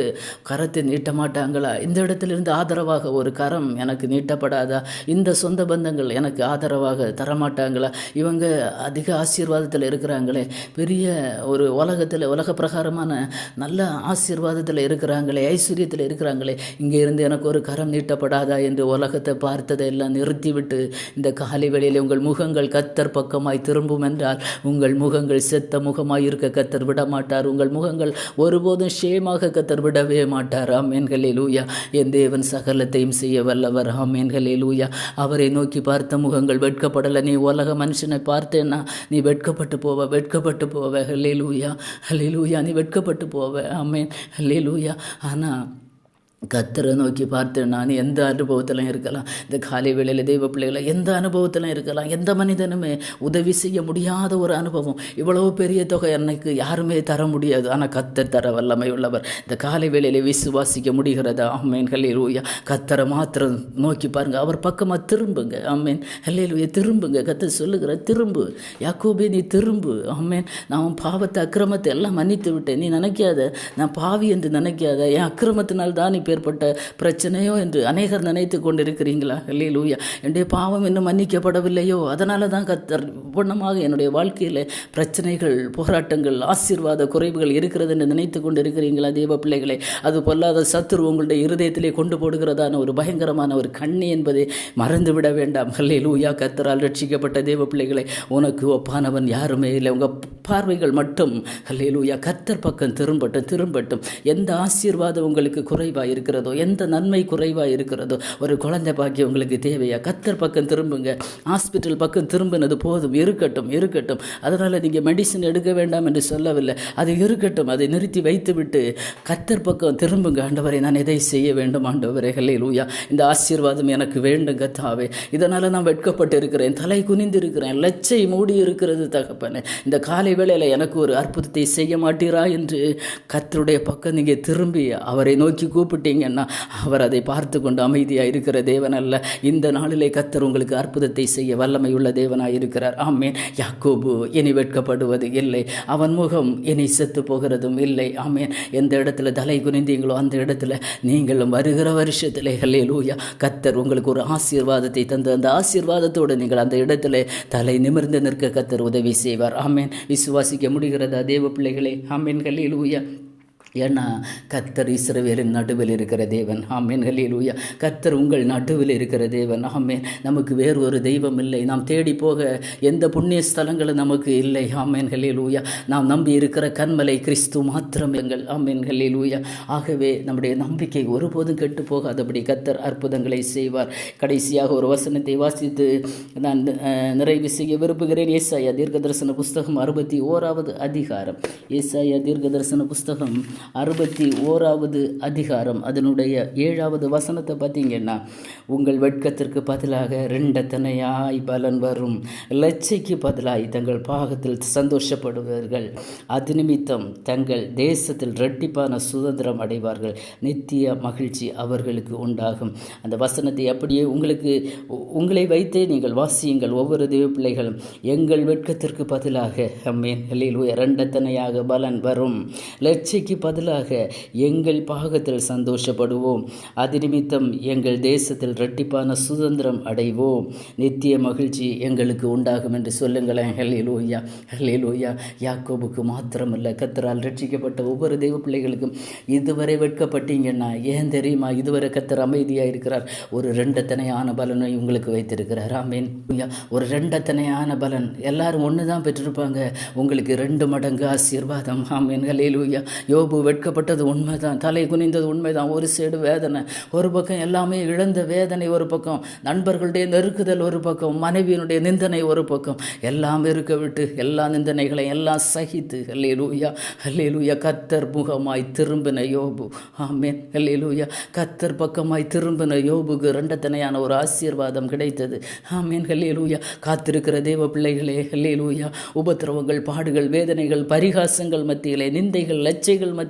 கரத்தை நீட்ட மாட்டாங்களா? இந்த இடத்துலேருந்து ஆதரவாக ஒரு கரம் எனக்கு நீட்டப்படாதா? இந்த சொந்த பந்தங்கள் எனக்கு ஆதரவாக தரமாட்டாங்களா? இவங்க அதிக ஆசீர்வாதத்தில் இருக்கிறாங்களே. பெரிய ஒரு உலகத்தில் உலக பிரகாரமான நல்ல ஆசீர்வாதத்தில் இருக்கிறாங்களே ஐஸ்வர்யத்தில் இருக்கிறாங்களே. இங்கே இருந்து எனக்கு ஒரு கரம் நீட்டப்படாதா என்று உலகத்தை பார்த்ததை எல்லாம் நிறுத்திவிட்டு இந்த காலை வேளையில் உங்கள் முகங்கள் கத்தர் பக்கமாய் திரும்பும் என்றால் உங்கள் முகங்கள் செத்த முகமாய் இருக்க கத்தர் விட மாட்டார் உங்கள் முகங்கள் ஒருபோதும் நிச்சயமாக கத்தர் விடவே மாட்டார் ஆமேன்களே லூயா என் தேவன் சகலத்தையும் செய்ய வல்லவர் ஆமேன்களே லூயா அவரை நோக்கி பார்த்த முகங்கள் வெட்கப்படலை. நீ உலக மனுஷனை பார்த்தேன்னா நீ வெட்கப்பட்டு போவ வெட்கப்பட்டு போவ. ஹலே லூயா ஹலே லூயா நீ வெட்கப்பட்டு போவ. ஆமேன். ஹலே லூயா ஆனால் கத்தரை நோக்கி பார்த்து நான் எந்த அனுபவத்திலும் இருக்கலாம். இந்த காலை வேளையில் தெய்வ பிள்ளைகளை எந்த அனுபவத்திலும் இருக்கலாம். எந்த மனிதனுமே உதவி செய்ய முடியாத ஒரு அனுபவம். இவ்வளவு பெரிய தொகை எனக்கு யாருமே தர முடியாது. ஆனால் கத்தர் தர வல்லமை உள்ளவர். இந்த காலை வேளையில் விசுவாசிக்க முடிகிறதா? அம்மேன் ஹல்லே லூயா கத்தரை மாத்திரம் நோக்கி பாருங்க. அவர் பக்கமாக திரும்புங்க. அம்மேன் ஹல்லே திரும்புங்க. கத்தர் சொல்லுகிற திரும்பு. யாக்கோபே நீ திரும்பு. அம்மேன் நான் பாவத்தை அக்கிரமத்தை எல்லாம் மன்னித்து விட்டேன். நீ நினைக்காத. நான் பாவி என்று நினைக்காத. என் அக்கிரமத்தினால் தான் நீ அப்பேற்பட்ட பிரச்சனையோ என்று அநேகர் நினைத்து கொண்டிருக்கிறீங்களா? இல்லை லூயா என்னுடைய பாவம் இன்னும் மன்னிக்கப்படவில்லையோ? அதனால தான் கத்தர் பூர்ணமாக என்னுடைய வாழ்க்கையில் பிரச்சனைகள் போராட்டங்கள் ஆசீர்வாத குறைவுகள் இருக்கிறது என்று நினைத்து கொண்டிருக்கிறீங்களா தேவ பிள்ளைகளை? அது பொல்லாத சத்துரு உங்களுடைய இருதயத்திலே கொண்டு போடுகிறதான ஒரு பயங்கரமான ஒரு கண்ணி என்பதை மறந்து விட வேண்டாம். ஹல்லே லூயா கத்தரால் ரட்சிக்கப்பட்ட தேவ பிள்ளைகளை உனக்கு ஒப்பானவன் யாருமே இல்லை. உங்கள் பார்வைகள் மட்டும் ஹல்லே லூயா கத்தர் பக்கம் திரும்பட்டும் திரும்பட்டும். எந்த ஆசீர்வாதம் உங்களுக்கு குறைவாக இருக்கிறதோ எந்த நன்மை குறைவாக இருக்கிறதோ ஒரு குழந்தை பாக்கியம் உங்களுக்கு தேவையா? கத்தர் பக்கம் திரும்புங்க. ஹாஸ்பிட்டல் பக்கம் திரும்பினது போதும். இருக்கட்டும் இருக்கட்டும். அதனால் நீங்கள் மெடிசன் எடுக்க வேண்டாம் என்று சொல்லவில்லை. அது இருக்கட்டும் அதை நிறுத்தி வைத்துவிட்டு கத்தர் பக்கம் திரும்புங்க. ஆண்டவரை நான் எதை செய்ய வேண்டும்? ஆண்டவரே லூயா இந்த ஆசீர்வாதம் எனக்கு வேண்டும் கத்தாவே. இதனால் நான் வெட்கப்பட்டு இருக்கிறேன் தலை குனிந்து இருக்கிறேன் லச்சை மூடி இருக்கிறது தகப்பனே. இந்த காலை வேளையில் எனக்கு ஒரு அற்புதத்தை செய்ய மாட்டீரா என்று கத்தருடைய பக்கம் நீங்கள் திரும்பி அவரை நோக்கி கூப்பிட்டு கூப்பிட்டீங்கன்னா அவர் அதை பார்த்து கொண்டு அமைதியாக இருக்கிற தேவன் அல்ல இந்த நாளிலே கத்தர் உங்களுக்கு அற்புதத்தை செய்ய வல்லமையுள்ள தேவனாக இருக்கிறார் ஆமேன். யாக்கோபு இனி வெட்கப்படுவது இல்லை. அவன் முகம் இனி செத்து போகிறதும் இல்லை. ஆமேன். எந்த இடத்துல தலை குனிந்தீங்களோ அந்த இடத்துல நீங்களும் வருகிற வருஷத்தில் ஹல்லே லூயா கத்தர் உங்களுக்கு ஒரு ஆசீர்வாதத்தை தந்து அந்த ஆசீர்வாதத்தோடு நீங்கள் அந்த இடத்துல தலை நிமிர்ந்து நிற்க கத்தர் உதவி செய்வார். ஆமேன். விசுவாசிக்க முடிகிறதா தேவ பிள்ளைகளே? ஆமேன் ஹல்லே லூயா ஏன்னா கத்தர் இஸ்ரவேலின் நடுவில் இருக்கிற தேவன். ஆமேன். ஹல்லேலூயா. கத்தர் உங்கள் நடுவில் இருக்கிற தேவன். ஆமேன். நமக்கு வேறு ஒரு தெய்வம் இல்லை. நாம் தேடி போக எந்த புண்ணிய ஸ்தலங்களும் நமக்கு இல்லை. ஆமேன். ஹல்லேலூயா. நாம் நம்பி இருக்கிற கண்மலை கிறிஸ்து மாத்திரம் எங்கள். ஆமேன். ஹல்லேலூயா. ஆகவே நம்முடைய நம்பிக்கை ஒருபோதும் கெட்டு போகாதபடி கத்தர் அற்புதங்களை செய்வார். கடைசியாக ஒரு வசனத்தை வாசித்து நான் நிறைவு செய்ய விரும்புகிறேன். ஏசாயா தீர்க்க தரிசன புஸ்தகம் அறுபத்தி ஓராவது அதிகாரம். ஏசாயா தீர்க்க தரிசன புஸ்தகம் அறுபத்தி ஓராவது அதிகாரம் அதனுடைய ஏழாவது வசனத்தை பார்த்தீங்கன்னா உங்கள் வெட்கத்திற்கு பதிலாக ரெண்டத்தனையாய் பலன் வரும். லட்சைக்கு பதிலாய் தங்கள் பாகத்தில் சந்தோஷப்படுவார்கள். அது நிமித்தம் தங்கள் தேசத்தில் ரெட்டிப்பான சுதந்திரம் அடைவார்கள். நித்திய மகிழ்ச்சி அவர்களுக்கு உண்டாகும். அந்த வசனத்தை அப்படியே உங்களுக்கு உங்களை வைத்தே நீங்கள் வாசியுங்கள் ஒவ்வொரு தேவ பிள்ளைகளும் எங்கள் வெட்கத்திற்கு பதிலாக அம்மேன் ரெண்டத்தனையாக பலன் வரும். லட்சைக்கு பதிலாக எங்கள் பாகத்தில் சந்தோஷப்படுவோம். அது நிமித்தம் எங்கள் தேசத்தில் இரட்டிப்பான சுதந்திரம் அடைவோம். நித்திய மகிழ்ச்சி எங்களுக்கு உண்டாகும் என்று சொல்லுங்களேன். ஹலே லோய்யா ஹலே லோய்யா யாக்கோபுக்கு மாத்திரமல்ல கத்தரால் ரட்சிக்கப்பட்ட ஒவ்வொரு தெய்வ பிள்ளைகளுக்கும் இதுவரை வெட்கப்பட்டீங்கன்னா ஏன் தெரியுமா? இதுவரை கத்தர் அமைதியாக இருக்கிறார் ஒரு ரெண்டத்தனையான பலனை உங்களுக்கு வைத்திருக்கிறார். ஆமீன். ஐயா, ஒரு ரெண்டத்தனையான பலன். எல்லாரும் ஒன்று தான் பெற்றிருப்பாங்க. உங்களுக்கு ரெண்டு மடங்கு ஆசீர்வாதம். ஆமீன். ஹல்லேலூயா. யோபு வெட்கப்பட்டது உண்மைதான் தலை குனிந்தது உண்மைதான் ஒரு சைடு வேதனை. ஒரு பக்கம் எல்லாமே இழந்த வேதனை ஒரு பக்கம் நண்பர்களுடைய நெருக்குதல் ஒரு பக்கம் மனைவியினுடைய நிந்தனை ஒரு பக்கம். எல்லாம் இருக்க விட்டு எல்லா நிந்தனைகளை எல்லாம் சகித்து ஹல்லே லூயா ஹல்லே லூயா கத்தர் முகமாய் திரும்பின யோபு. ஆமேன் ஹல்லே லூயா கத்தர் பக்கமாய் திரும்பின யோபுக்கு ரெண்டத்தனையான ஒரு ஆசீர்வாதம் கிடைத்தது. ஆமேன் ஹல்லே லூயா காத்திருக்கிற தேவ பிள்ளைகளே ஹல்லே லூயா உபத்திரவங்கள் பாடுகள் வேதனைகள் பரிகாசங்கள் மத்தியிலே நிந்தைகள் லச்சைகள் மத்தியிலே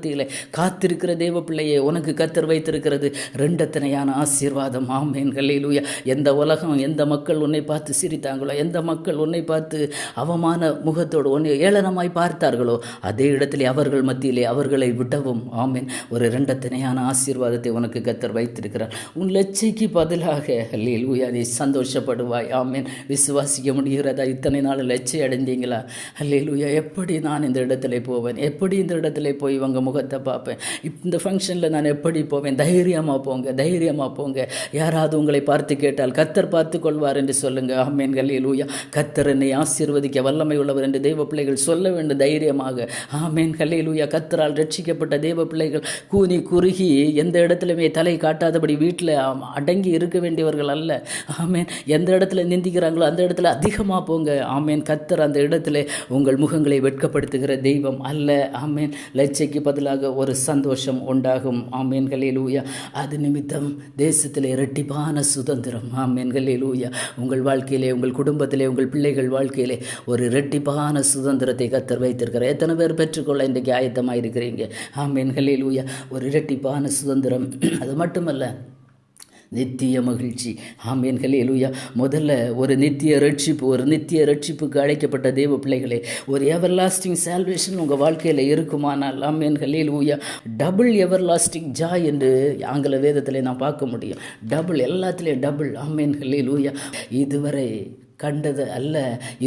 காத்திருக்கிற தேவ பிள்ளையே உனக்கு கத்தர் வைத்திருக்கிறது. ரெண்டத்தனையான ஆசீர்வாதம். ஆமேன். ஹல்லேலூயா எந்த உலகம் எந்த மக்கள் உன்னை பார்த்து சிரித்தாங்களோ எந்த மக்கள் உன்னை பார்த்து அவமான முகத்தோடு உன்னை ஏளனமாய் பார்த்தார்களோ அதே இடத்திலே அவர்கள் மத்தியிலே அவர்களை விடவும். ஆமேன். ஒரு ரெண்டத்தனையான ஆசீர்வாதத்தை உனக்கு கத்தர் வைத்திருக்கிறார். உன் லட்சைக்கு பதிலாக ஹல்லேலூயா நீ சந்தோஷப்படுவாய். ஆமேன். விசுவாசிக்க முடிகிறதா? இத்தனை நாள் லட்சை அடைந்தீங்களா ஹல்லேலூயா எப்படி நான் இந்த இடத்துல போவேன்? எப்படி இந்த இடத்துல போய் இவங்க முகத்தை பார்ப்பேன். இந்த ஃபங்க்ஷனில் நான் எப்படி போவேன்? தைரியமாக போங்க தைரியமாக போங்க. யாராவது உங்களை பார்த்து கேட்டால் கத்தர் பார்த்து கொள்வார் என்று சொல்லுங்க. ஆமேன் ஹல்லேலூயா. கத்தர் என்னை ஆசீர்வதிக்க வல்லமை உள்ளவர் என்று தெய்வ பிள்ளைகள் சொல்ல வேண்டும் தைரியமாக. ஆமேன் ஹல்லேலூயா. கத்தரால் ரட்சிக்கப்பட்ட தெய்வ பிள்ளைகள் கூனி குறுகி எந்த இடத்துலையுமே தலை காட்டாதபடி வீட்டில் அடங்கி இருக்க வேண்டியவர்கள் அல்ல. ஆமேன் எந்த இடத்துல நிந்திக்கிறாங்களோ அந்த இடத்துல அதிகமாக போங்க. ஆமேன் கத்தர் அந்த இடத்துல உங்கள் முகங்களை வெட்கப்படுத்துகிற தெய்வம் அல்ல. ஆமேன் லட்சைக்கு பதிலாக ஒரு சந்தோஷம் உண்டாகும். ஆமேன் லூயா அது நிமித்தம் தேசத்தில் இரட்டிப்பான சுதந்திரம். ஆமேன் லூயா உங்கள் வாழ்க்கையிலே உங்கள் குடும்பத்திலே உங்கள் பிள்ளைகள் வாழ்க்கையிலே ஒரு இரட்டிப்பான சுதந்திரத்தை கத்தர் வைத்திருக்கிறார். எத்தனை பேர் பெற்றுக்கொள்ள இன்றைக்கு ஆயத்தமாக இருக்கிறீங்க ஆமேன் லூயா ஒரு இரட்டிப்பான சுதந்திரம். அது மட்டுமல்ல நித்திய மகிழ்ச்சி. ஆமேன் ஹல்லேலூயா முதல்ல ஒரு நித்திய ரட்சிப்பு ஒரு நித்திய ரட்சிப்புக்கு அழைக்கப்பட்ட தேவ பிள்ளைகளே ஒரு எவர் லாஸ்டிங் சால்வேஷன் உங்கள் வாழ்க்கையில் இருக்குமானால் amen hallelujah double everlasting joy என்று ஆங்கில வேதத்தில் நான் பார்க்க முடியும். டபுள் எல்லாத்துலேயும் டபுள் ஆமேன் ஹல்லேலூயா இதுவரை கண்டது அல்ல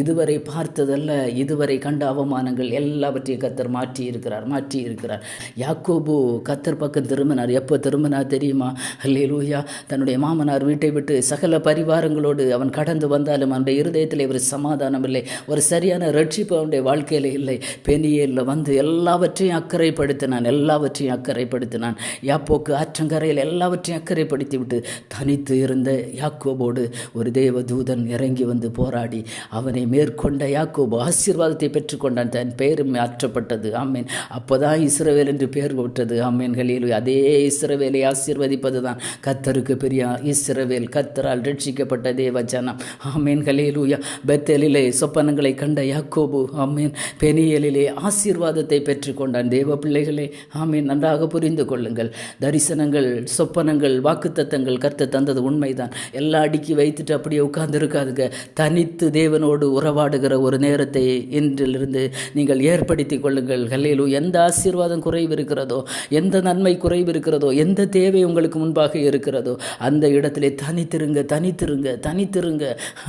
இதுவரை பார்த்ததல்ல இதுவரை கண்ட அவமானங்கள் எல்லாவற்றையும் கத்தர் மாற்றி இருக்கிறார் மாற்றி இருக்கிறார் யாக்கோபு கத்தர் பக்கம் திரும்பினார். எப்போ திரும்பினார் தெரியுமா? அல்லேலூயா. தன்னுடைய மாமனார் வீட்டை விட்டு சகல பரிவாரங்களோடு அவன் கடந்து வந்தாலும் அவனுடைய இருதயத்தில் ஒரு சமாதானம் இல்லை ஒரு சரியான ரட்சிப்பு அவனுடைய வாழ்க்கையில் இல்லை. பெனியலில் வந்து எல்லாவற்றையும் அக்கறைப்படுத்தினான் எல்லாவற்றையும் அக்கறைப்படுத்தினான். யாப்போக்கு ஆற்றங்கரையில் எல்லாவற்றையும் அக்கறைப்படுத்தி விட்டு தனித்து இருந்த யாக்கோபோடு ஒரு தேவ தூதன் இறங்கி வந்து போராடி அவனை மேற்கொண்ட யாக்கோபு ஆசீர்வாதத்தை பெற்றுக்கொண்டான். தன் பெயரும் மாற்றப்பட்டது. ஆமேன். அப்போதான் இஸ்ரவேல் என்று பெயர் போட்டது ஆமேன். கலியலு அதே இஸ்ரவேலை ஆசீர்வதிப்பது தான் கத்தருக்கு பெரிய. இஸ்ரவேல் கத்தரால் ரட்சிக்கப்பட்ட தேவ ஜனம். ஆமேன். கலியலூயா பெத்தலிலே சொப்பனங்களை கண்ட யாக்கோபு ஆமேன். பெனியலிலே ஆசீர்வாதத்தை பெற்றுக்கொண்டான். தேவ பிள்ளைகளே ஆமேன். நன்றாக புரிந்து கொள்ளுங்கள். தரிசனங்கள் சொப்பனங்கள் வாக்குத்தத்தங்கள் கத்த தந்தது உண்மைதான். எல்லாம் அடுக்கி வைத்துட்டு அப்படியே உட்கார்ந்து இருக்காதுங்க தனித்து தேவனோடு உறவாடுகிற ஒரு நேரத்தை இன்றிலிருந்து நீங்கள் ஏற்படுத்தி கொள்ளுங்கள். கல்லையிலும் எந்த ஆசீர்வாதம் குறைவு இருக்கிறதோ எந்த நன்மை குறைவு இருக்கிறதோ எந்த தேவை உங்களுக்கு முன்பாக இருக்கிறதோ அந்த இடத்திலே தனித்திருங்க தனித்திருங்க தனித்திருங்க.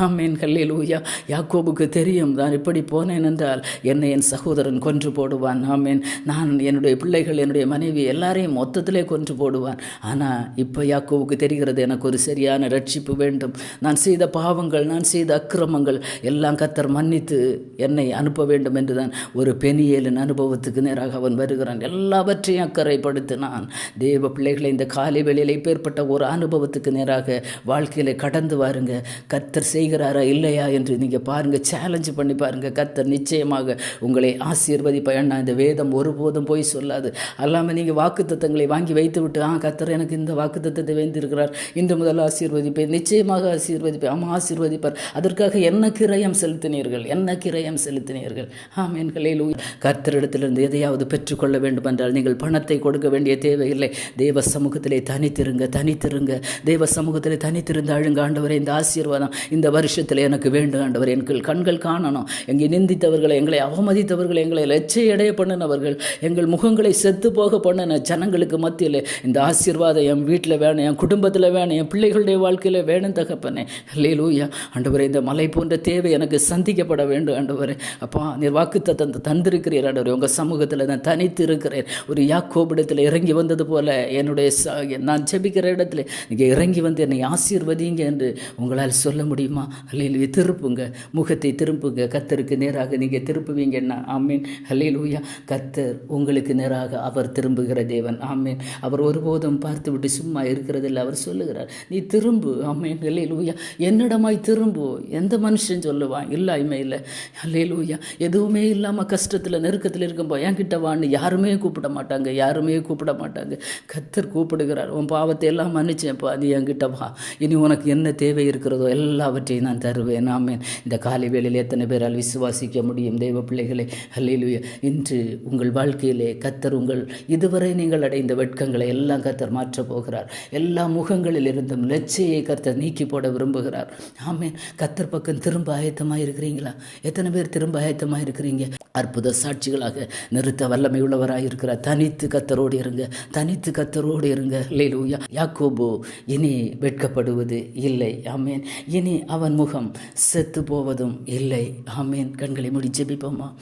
ஆமேன். கல்லையிலூயா யாக்கோபுக்கு தெரியும் நான் இப்படி போனேன் என்றால் என்னை என் சகோதரன் கொன்று போடுவான். ஆமேன். நான் என்னுடைய பிள்ளைகள் என்னுடைய மனைவி எல்லாரையும் மொத்தத்திலே கொன்று போடுவான். ஆனால் இப்போ யாக்கோவுக்கு தெரிகிறது எனக்கு ஒரு சரியான ரட்சிப்பு வேண்டும். நான் செய்த பாவங்கள் நான் செய்த அக்கிரமங்கள் எல்லாம் கத்தர் மன்னித்து என்னை அனுப்ப வேண்டும் என்றுதான். ஒரு பெனியேலின் அனுபவத்துக்கு நேராக அவன் வருகிறான். எல்லாவற்றையும் அக்கறைப்படுத்தினான். தேவ பிள்ளைகளை இந்த காலை வேளையில் இப்பேற்பட்ட ஒரு அனுபவத்துக்கு நேராக வாழ்க்கையில் கடந்து வாருங்க. கத்தர் செய்கிறாரா இல்லையா என்று நீங்கள் பாருங்கள் சேலஞ்சு பண்ணி பாருங்கள் கத்தர் நிச்சயமாக உங்களை ஆசீர்வதிப்ப அண்ணா இந்த வேதம் ஒருபோதும் போய் சொல்லாது. அல்லாமல் நீங்கள் வாக்குத்தத்தங்களை வாங்கி வைத்து விட்டு ஆ கத்தர் எனக்கு இந்த வாக்குத்தத்தை வைத்திருக்கிறார். இந்த முதல் ஆசீர்வதிப்பேன். நிச்சயமாக ஆசீர்வதிப்பேன். ஆமாம் ஆசீர்வதிப்பார். அதற்காக என்ன கிரயம் செலுத்தினீர்கள்? என்ன கிரயம் செலுத்தினீர்கள்? ஆமேன் கலையில் கர்த்தரிடத்திலிருந்து எதையாவது பெற்றுக்கொள்ள வேண்டும் என்றால் நீங்கள் பணத்தை கொடுக்க வேண்டிய தேவையில்லை. தேவ சமூகத்திலே தனித்திருங்க தனித்திருங்க. தேவ சமூகத்திலே தனித்திருந்த அழுங்க. ஆண்டவரே இந்த ஆசீர்வாதம் இந்த வருஷத்தில் எனக்கு வேண்டும். ஆண்டவர் எங்கள் கண்கள் காணணும். எங்கே நிந்தித்தவர்களை எங்களை அவமதித்தவர்களை எங்களை லட்சையடைய பண்ணினவர்கள் எங்கள் முகங்களை செத்து போக பண்ணின ஜனங்களுக்கு மத்தியில் இந்த ஆசீர்வாதம் என் வீட்டில் வேணும் என் குடும்பத்தில் வேணும் என் பிள்ளைகளுடைய வாழ்க்கையில் வேணும் தகப்பனே. லூயா ஆண்டவரே இந்த மலை போன்ற தேவை எனக்கு சந்திக்கப்பட வேண்டும் ஆண்டவர். அப்பா நீர் வாக்குத்த தந்து தந்திருக்கிறீர் ஆண்டவர். உங்கள் சமூகத்தில் நான் தனித்து இருக்கிறேன் ஒரு யாக்கோபிடத்தில் இறங்கி வந்தது போல என்னுடைய ச நான் ஜெபிக்கிற இடத்துல நீங்கள் இறங்கி வந்து என்னை ஆசீர்வதிங்க என்று உங்களால் சொல்ல முடியுமா? அல்லையில் திருப்புங்க. முகத்தை திருப்புங்க. கத்தருக்கு நேராக நீங்கள் திருப்புவீங்கன்னா ஆமீன். அல்லையிலூயா கத்தர் உங்களுக்கு நேராக அவர் திரும்புகிற தேவன். ஆமீன். அவர் ஒருபோதும் பார்த்து விட்டு சும்மா இருக்கிறதில்லை. அவர் சொல்லுகிறார் நீ திரும்பு. ஆமீன். அல்லையிலூயா என்னிடமாய் திரும்பு. எந்த மனுஷன் சொல்லுவான்? இல்லாய்மை இல்லை. அல்லையிலூயா எதுவுமே இல்லாமல் கஷ்டத்தில் நெருக்கத்தில் இருக்கும்போ என்கிட்ட வான்னு யாருமே கூப்பிட மாட்டாங்க யாருமே கூப்பிட மாட்டாங்க. கத்தர் கூப்பிடுகிறார். உன் பாவத்தை எல்லாம் மன்னிச்சேன்ப்பா அது என்கிட்ட வா. இனி உனக்கு என்ன தேவை இருக்கிறதோ எல்லாவற்றையும் நான் தருவேன். ஆமேன். இந்த காலை வேளையில் எத்தனை பேரால் விசுவாசிக்க முடியும் தெய்வ பிள்ளைகளே. அல்லையிலுய இன்று உங்கள் வாழ்க்கையிலே கத்தர் உங்கள் இதுவரை நீங்கள் அடைந்த வெட்கங்களை எல்லாம் கத்தர் மாற்றப் போகிறார். எல்லா முகங்களில் இருந்தும் லட்சியை கத்தர் நீக்கி போட விரும்புகிறார். ஆமேன். கத்தர் பக்கம் திரும்ப ஆயத்தமாக இருக்கிறீங்களா? எத்தனை பேர் திரும்ப ஆயத்தமாக இருக்கிறீங்க? அற்புத சாட்சிகளாக நிறுத்த வல்லமை உள்ளவராக இருக்கிறார் தனித்து கத்தரோடு இருங்க. தனித்து கத்தரோடு இருங்க. லேலூயா யாக்கோபோ இனி வெட்கப்படுவது இல்லை. ஆமேன். இனி அவன் முகம் செத்து போவதும் இல்லை. ஆமேன். கண்களை முடி ஜெபிப்போமா?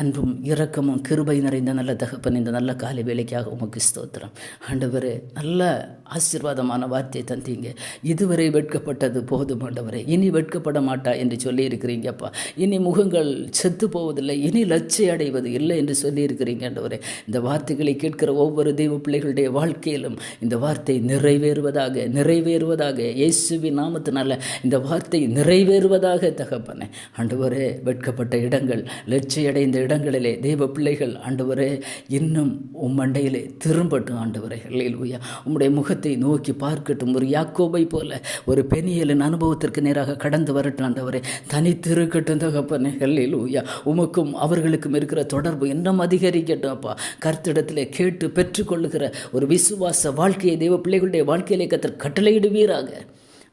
அன்பும் இரக்கமும் கிருபை நிறைந்த நல்ல தகப்பன் இந்த நல்ல காலை வேலைக்காக உமக்கு ஸ்தோத்திரம். ஆண்டவரே நல்ல ஆசீர்வாதமான வார்த்தையை தந்தீங்க. இதுவரை வெட்கப்பட்டது போதும் ஆண்டவரே. இனி வெட்கப்பட மாட்டா என்று சொல்லியிருக்கிறீங்கப்பா இனி முகங்கள் செத்து போவதில்லை இனி லட்சை அடைவது இல்லை என்று சொல்லியிருக்கிறீங்க ஆண்டவரே. இந்த வார்த்தைகளை கேட்கிற ஒவ்வொரு தெய்வ பிள்ளைகளுடைய வாழ்க்கையிலும் இந்த வார்த்தை நிறைவேறுவதாக நிறைவேறுவதாக இயேசுவின் நாமத்தினால இந்த வார்த்தை நிறைவேறுவதாக தகப்பனே. ஆண்டவரே வெட்கப்பட்ட இடங்கள் லட்சியடைந்த இடங்களிலே தெய்வ பிள்ளைகள் ஆண்டவரே இன்னும் உம் மண்டையிலே திரும்பட்டும் ஆண்டவரே இல்லையா உம்முடைய முகத்தை நோக்கி பார்க்கட்டும். ஒரு யாக்கோபை போல ஒரு பெனியலின் அனுபவத்திற்கு நேராக கடந்து வரட்டும் ஆண்டவரே. தனித்திருக்கட்டும் தகப்பனே ஹல்லேலூயா. உமக்கும் அவர்களுக்கும் இருக்கிற தொடர்பு இன்னும் அதிகரிக்கட்டும் அப்பா. கர்த்திடத்தில் கேட்டு பெற்றுக்கொள்ளுகிற ஒரு விசுவாச வாழ்க்கையை தெய்வ பிள்ளைகளுடைய வாழ்க்கையிலே கத்தர் கட்டளையிடுவீராக.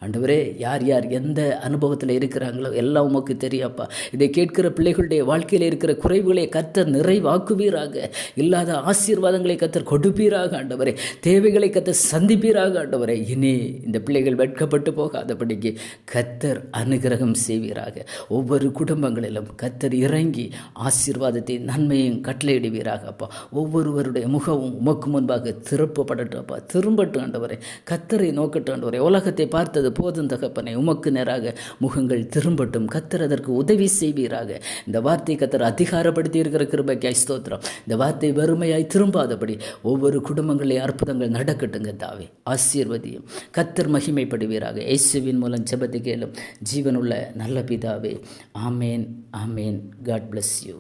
ஆண்டவரே யார் யார் எந்த அனுபவத்தில் இருக்கிறாங்களோ எல்லாம் உமக்கு தெரியாப்பா. இதை கேட்கிற பிள்ளைகளுடைய வாழ்க்கையில் இருக்கிற குறைவுகளை கத்தர் நிறைவாக்குவீராக. இல்லாத ஆசீர்வாதங்களை கத்தர் கொடுப்பீராக ஆண்டவரே. தேவைகளை கத்தர் சந்திப்பீராக ஆண்டவரே. இனி இந்த பிள்ளைகள் வெட்கப்பட்டு போகாதபடிக்கு கத்தர் அனுகிரகம் செய்வீராக. ஒவ்வொரு குடும்பங்களிலும் கத்தர் இறங்கி ஆசீர்வாதத்தை நன்மையும் கட்டளையிடுவீராக அப்பா. ஒவ்வொருவருடைய முகமும் உமக்கு முன்பாக திருப்பப்படட்டும் அப்பா. திரும்பட்டும் ஆண்டவரே. கத்தரை நோக்கட்டும் ஆண்டவரே. உலகத்தை பார்த்தது போதும் தகப்பனை உமக்கு நேராக முகங்கள் திரும்பட்டும். கத்தர் அதற்கு உதவி செய்வீராக. இந்த வார்த்தை கத்தர் அதிகாரப்படுத்தி இருக்கிற கிருபைக்காய் ஸ்தோத்திரம். இந்த வார்த்தை வறுமையாய் திரும்பாதபடி ஒவ்வொரு குடும்பங்களிலே அற்புதங்கள் நடக்கட்டுங்க தாவே. ஆசீர்வதியும். கத்தர் மகிமைப்படுவீராக. இயேசுவின் மூலம் ஜெபத்தை கேளும். ஜீவனுள்ள நல்ல பிதாவே. Amen amen. God bless you